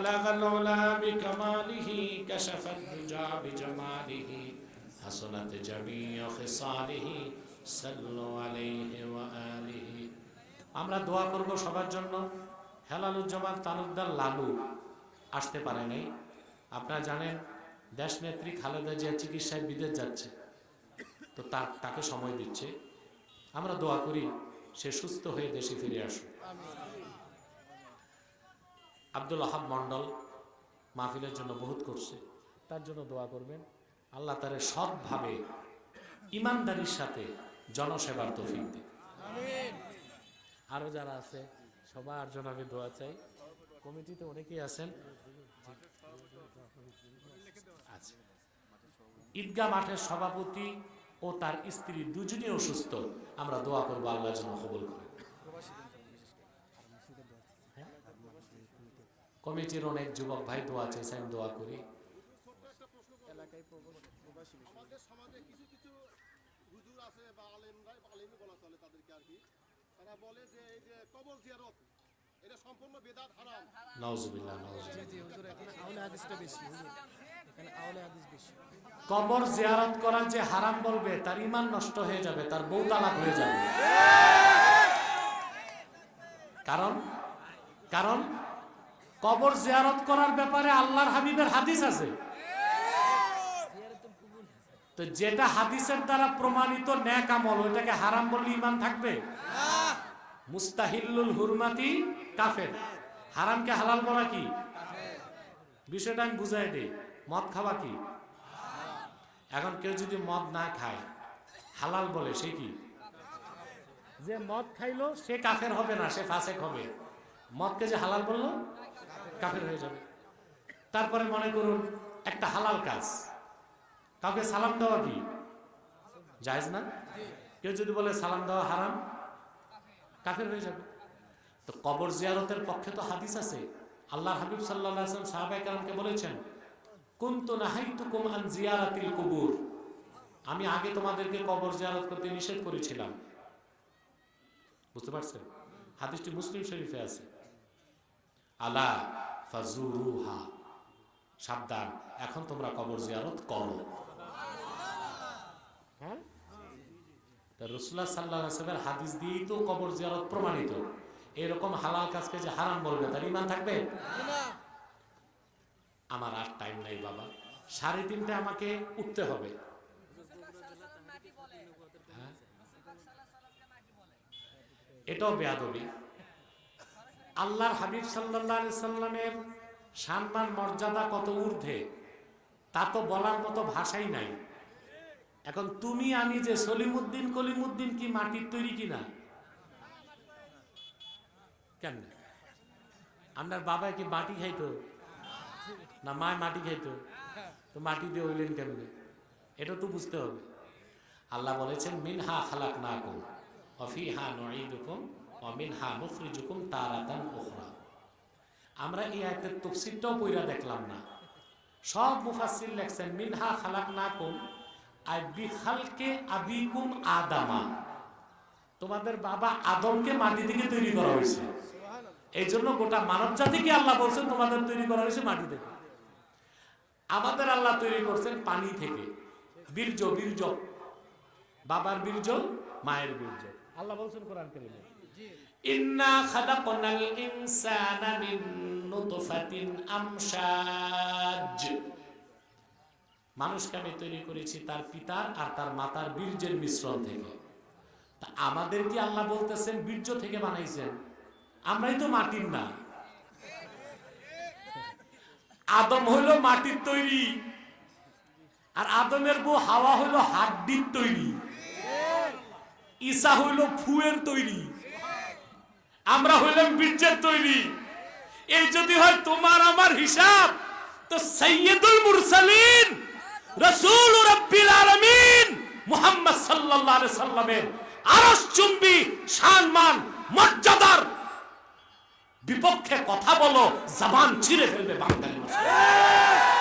بلغ العلا بكماله كشف الدجى بجماله حسنت جميع خصاله صلوا عليه وآله আমরা দোয়া করব সবার জন্য হেলালুজ্জামান তালুকদার লালু আসতে পারে নাই আপনারা জানেন দেশ নেত্রী খালেদা জিয়া চিকিৎসায় বিদেশ যাচ্ছে তো তার তাকে সময় দিচ্ছে আমরা দোয়া করি সে সুস্থ হয়ে দেশে ফিরে আসুক আব্দুল আহাব মন্ডল মাহফিলের জন্য বহুত করছে। তার জন্য দোয়া করবেন। আল্লাহ তারে সৎভাবে ইমানদারির সাথে জনসেবার তৌফিক দিন আরও যারা আছে সবার জন্য আমি দোয়া চাই। কমিটিতে অনেকেই আছেন। আচ্ছা। ঈদগাহ মাঠের সভাপতি ও তার স্ত্রী দুজনই অসুস্থ। আমরা দোয়া করব আল্লাহ যেন কবুল করে কমিটির অনেক যুবক ভাই দোয়া চাইছে আমি দোয়া করি। সমাজে কিছু কিছু হুজুর আছে বা আলেমরাই আলেমই বলা চলে তাদেরকে আর কি। তারা বলে যে এই যে কবর জিয়ারত এটা সম্পূর্ণ বেদাত হারাম। নওজুবিল্লাহ নওজুবিল্লাহ জি হুজুর এখানে আউলে হাদিসটা বেশি হুজুর। এখানে আউলে হাদিস বেশি। কবর জিয়ারত করা যে হারাম বলবে তার ইমান নষ্ট হয়ে যাবে তার বউ তালাক হয়ে যাবে। কারণ? কারণ? কবর জিয়ারত করার ব্যাপারে আল্লাহর হাবিবের হাদিস আছে। তো যেটা হাদিসের দ্বারা প্রমাণিত ন্যাক আমল, ওইটাকে হারাম বললে ইমান থাকবে? মুস্তাহিল্লুল হুরমাতি কাফের। হারামকে হালাল বলা কি? বিষয়টা আমি বুঝাই দিই। মদ খাওয়া কি? এখন কেউ যদি মদ না খায়, হালাল বলে, সে কি? যে মদ খাইলো, সে কাফের হবে না, সে ফাসেক হবে। মদকে যে হালাল বলল? কাফের হয়ে যাবে। তারপরে মনে করুন, একটা হালাল কাজ। কাউকে সালাম দেওয়া কি? জায়েজ না? কেউ যদি বলে সালাম দেওয়া হারাম, কাফের হয়ে যাবে। তো কবর জিয়ারতের পক্ষে তো হাদিস আছে। আল্লাহ হাবিব সাল্লাহ আসলাম সাহাবাই কালামকে বলেছেন, কুন্তু নাহাইতুকুম আন জিয়ারাতিল কুবুর। আমি আগে তোমাদেরকে কবর জিয়ারত করতে নিষেধ করেছিলাম। বুঝতে পারছেন? হাদিসটি মুসলিম শরীফে আছে। আলা ফাজুরুহা। সাবধান এখন তোমরা কবর জিয়ারত করো। হ্যাঁ? রসুল্লাহ সাল্লাহ আসলামের হাদিস দিয়েই তো কবর জিয়ারত প্রমাণিত। এরকম হালাল কাজকে যে হারাম বলবে তার ইমান থাকবে? আমার আর টাইম নাই বাবা। সাড়ে তিনটে আমাকে উঠতে হবে। হ্যাঁ? এটাও বেয়াদবি। আল্লাহর হাবিব সাল্লাহ সাল্লামের সম্মান মর্যাদা কত ঊর্ধ্বে, তা তো বলার মতো ভাষাই নাই। এখন তুমি, আমি যে সলিমুদ্দিন কলিমুদ্দিন কি মাটির তৈরি কিনা? কেন আপনার বাবা কি মাটি খাইতো? না, মায় মাটি খাইতো? তো মাটি দিয়ে হইলেন কেমনে? এটা তো বুঝতে হবে। আল্লাহ বলেছেন, মিনহা খালাক না কুম অফি হা নঈদুকুম ও মিনহা মুখরিজুকুম তারাতান উখরা। আমরা এই আয়াতের তফসিরটাও পইরা দেখলাম না। সব মুফাসসির লেখছেন, মিনহা খালাক না কুম আই বিখালকে আবিকুম আদামা। তোমাদের বাবা আদমকে মাটি থেকে তৈরি করা হয়েছে। এই জন্য গোটা মানব জাতিকে আল্লাহ বলছেন, তোমাদের তৈরি করা হয়েছে মাটি থেকে। আমাদের আল্লাহ তৈরি করছেন পানি থেকে। বীর্য বীর্য। বাবার বীর্য, মায়ের বীর্য। আল্লাহ বলছেন কোরআন কারিমে। ইন্না খালাকনাল ইনসানা মিন নুতফাতিন আমশাজ। মানুষকে আমি তৈরি করেছি তার পিতার আর তার মাতার বীর্যের মিশ্রণ থেকে। তা আমাদের কি আল্লাহ বলতেছেন বীর্য থেকে বানাইছেন? আমরাই তো মাটির না। আদম হইল মাটির তৈরি। আর আদমের বউ হাওয়া হইল হাড্ডির তৈরি। ঈসা হইল ফুয়ের তৈরি আমরা হইলাম বীর্যের তৈরি এই যদি হয় তোমার আমার হিসাব, তো সৈয়দুল মুরসালিন, রসুল রব্বিল আলামিন মুহাম্মদ সাল্লাল্লাহু আলাইহি সাল্লামের আরশ চুম্বি সম্মান মর্যাদার বিপক্ষে কথা বলো, জবান ছিঁড়ে ফেলবে বাঙালি মুসলমান।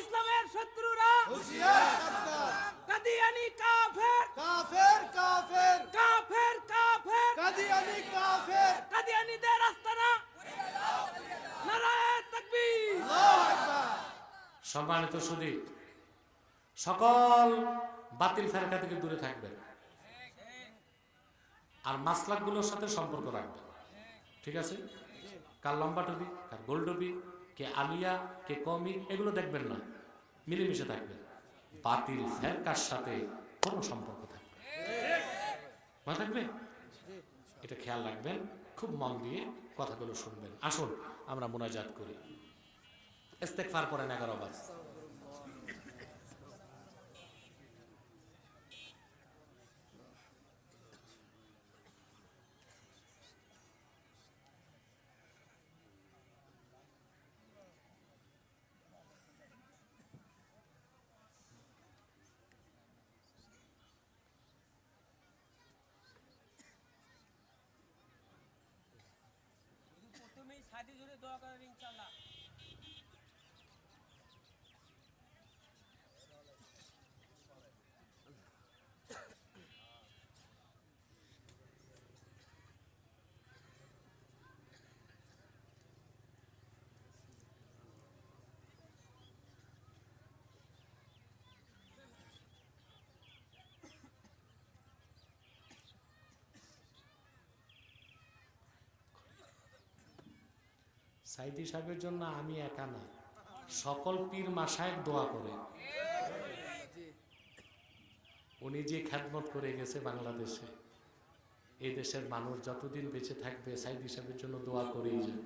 ইসলামের শত্রুরা। কাদিয়ানি কাফের। কাফের কাফের। কাফের কাফের। কাদিয়ানি কাফের। তাকবীর। সম্মানিত সুদী সকল বাতিল ফেরকা থেকে দূরে থাকবেন। আর মাসলাকগুলোর সাথে সম্পর্ক রাখবেন। ঠিক আছে? কার লম্বা টুপি কার গোল টুপি কে আলিয়া, কে কমি এগুলো দেখবেন না। মিলেমিশে থাকবেন। বাতিল ফেরকার সাথে কোনো সম্পর্ক থাকবে। মনে থাকবে? এটা খেয়াল রাখবেন, খুব মন দিয়ে কথাগুলো শুনবেন। আসুন, আমরা মোনাজাত করি। ইস্তেকফার করেন এগারো বার। সাথে জুড়ে দোয়া করেন ইনশাল্লাহ সাইদি সাহেবের জন্য আমি একা না। সকল পীর মাসায় দোয়া করে। উনি যে খ্যাতমত করে গেছে বাংলাদেশে এই দেশের মানুষ যতদিন বেঁচে থাকবে সাইদি সাহেবের জন্য দোয়া করেই যাবে।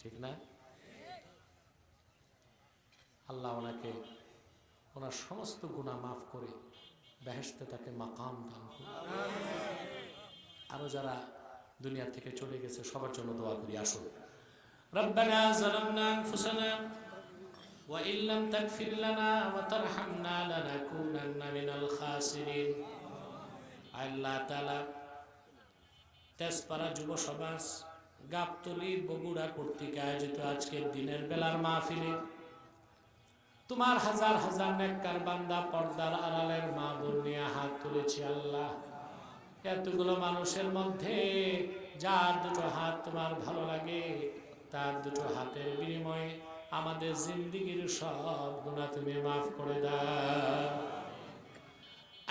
ঠিক না? আল্লাহ ওনাকে ওনার সমস্ত গুণা মাফ করে বেহেস্তে তাকে মাকাম দান করুন। আরও যারা দুনিয়া থেকে চলে গেছে সবার জন্য দোয়া করি আসুন ربنا ظلمنا أنفسنا وإن لم تغفر لنا وترحمنا لنكونن من الخاسرين আল্লাহ তাআলা তেজপাড়া যুব সমাজ গাবতলি বগুড়া কর্তৃক আয়োজিত আজকের দিনের বেলার মাহফিলে তোমার হাজার হাজার নেককার বান্দা পর্দার আড়ালের মা বোন নিয়ে হাত তুলেছি আল্লাহ এতগুলো মানুষের মধ্যে যার দুটো হাত তোমার ভালো লাগে, তার দুটো হাতের বিনিময়ে আমাদের জিন্দিগির সব গুণা তুমি মাফ করে দাও।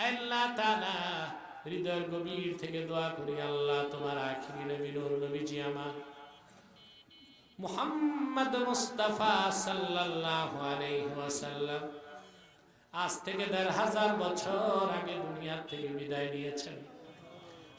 আল্লাহ হৃদয়ের গভীর থেকে দোয়া করি, আল্লাহ তোমার আখিরি নবী নবীজি আমার। মুহাম্মদ মুস্তাফা সাল্লাল্লাহু আলাইহি ওয়াসাল্লাম আজ থেকে দেড় হাজার বছর আগে দুনিয়া থেকে বিদায় নিয়েছেন।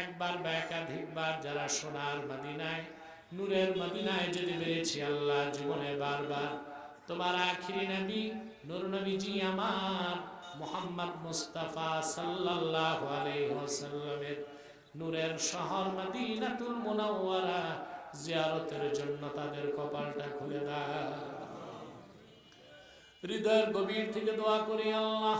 একবার বা একাধিকবার যারা সোনার মদিনায়, নূরের মদিনায় যদি বেড়েছি আল্লাহ জীবনে বারবার, তোমার আখিরি নবী, নূর নবীজি আমার মোহাম্মদ মুস্তাফা সাল্লাল্লাহু আলাইহি নূরের শহর মদিনাতুল মুনাওয়ারা জিয়ারতের জন্য তাদের কপালটা খুলে দাও। হৃদয়ের গভীর থেকে দোয়া করি আল্লাহ।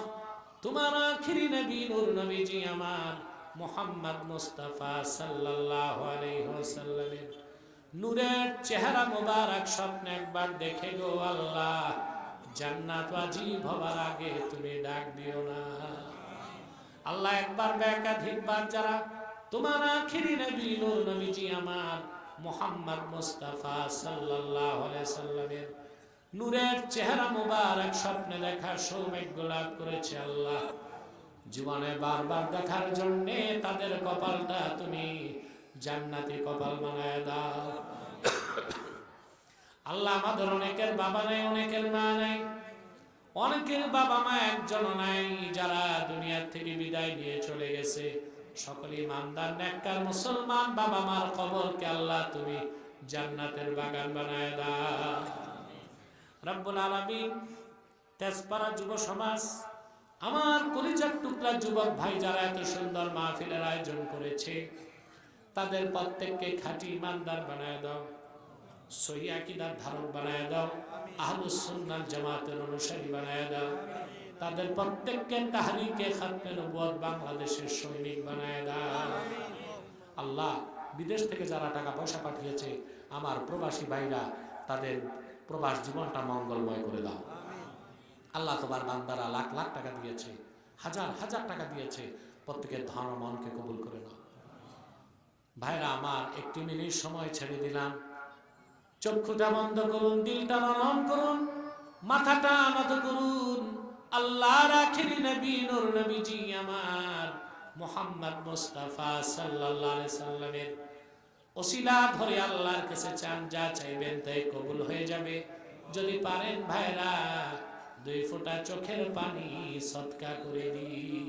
তোমার আখিরি নবী, নূর নবীজি আমার মোহাম্মদ মুস্তাফা সাল্লাল্লাহু আলাইহি ওয়াসাল্লামের নূরের চেহারা মোবারক স্বপ্নে একবার দেখে গো আল্লাহ, জান্নাত ওয়াজিব হবার আগে তুমি ডাক দিও না। আল্লাহ একবার একাধিকবার যারা তোমার আখিরি নবী, নূর নবীজি আমার মোহাম্মদ মুস্তাফা সাল্লাল্লাহু আলাইহি সাল্লামের নূরের চেহারা মুবারক স্বপ্নে দেখার সৌভাগ্য লাভ করেছে আল্লাহ। জীবনে বারবার দেখার জন্য তাদের কপালটা তুমি জান্নাতি কপাল বানায় দাও। আল্লাহ আমাদের অনেকের বাবা নাই, অনেকের মা নাই, অনেকের বাবা মা একজন নাই যারা দুনিয়ার থেকে বিদায় নিয়ে চলে গেছে। সকলে ইমানদার, নেককার, মুসলমান, বাবা মার কবরকে আল্লাহ তুমি জান্নাতের বাগান বানায় দাও। রব্বুল আলামিন তেজপাড়া যুব সমাজ, আমার কলিজার টুকরা যুবক ভাই যারা এত সুন্দর মাহফিলের আয়োজন করেছে, তাদের প্রত্যেককে খাঁটি ইমানদার বানায় দাও, সহি আকিদার ধারক বানায় দাও, আহলুস সুন্নাত জামাতের অনুসারী বানায় দাও, তাদের প্রত্যেককে তাহারিকে খাতমে নবুয়ত বাংলাদেশের সৈনিক বানায় দাও। আল্লাহ বিদেশ থেকে যারা টাকা পয়সা পাঠিয়েছে, আমার প্রবাসী ভাইরা তাদের প্রবাস জীবনটা মঙ্গলময় করে দাও। আল্লাহ তোমার বান্দারা লাখ লাখ টাকা দিয়েছে, হাজার হাজার টাকা দিয়েছে, প্রত্যেকের ধন মনকে কবুল করে নাও। ভাইরা, আমার একটি মিনিট সময় ছেড়ে দিলাম। চক্ষুটা বন্ধ করুন, দিলটা নরম করুন, মাথাটা নত করুন। আল্লাহ আখিরি নবী, নূর নবীজি আমার। মোহাম্মদ মুস্তাফা সাল্লাল্লাহু আলাইহি সাল্লামের ওসিলা ধরে আল্লাহর কাছে চান, যা চাইবেন তাই কবুল হয়ে যাবে। যদি পারেন ভাইরা, দুই ফোঁটা চোখের পানি সৎকা করে আল্লাহ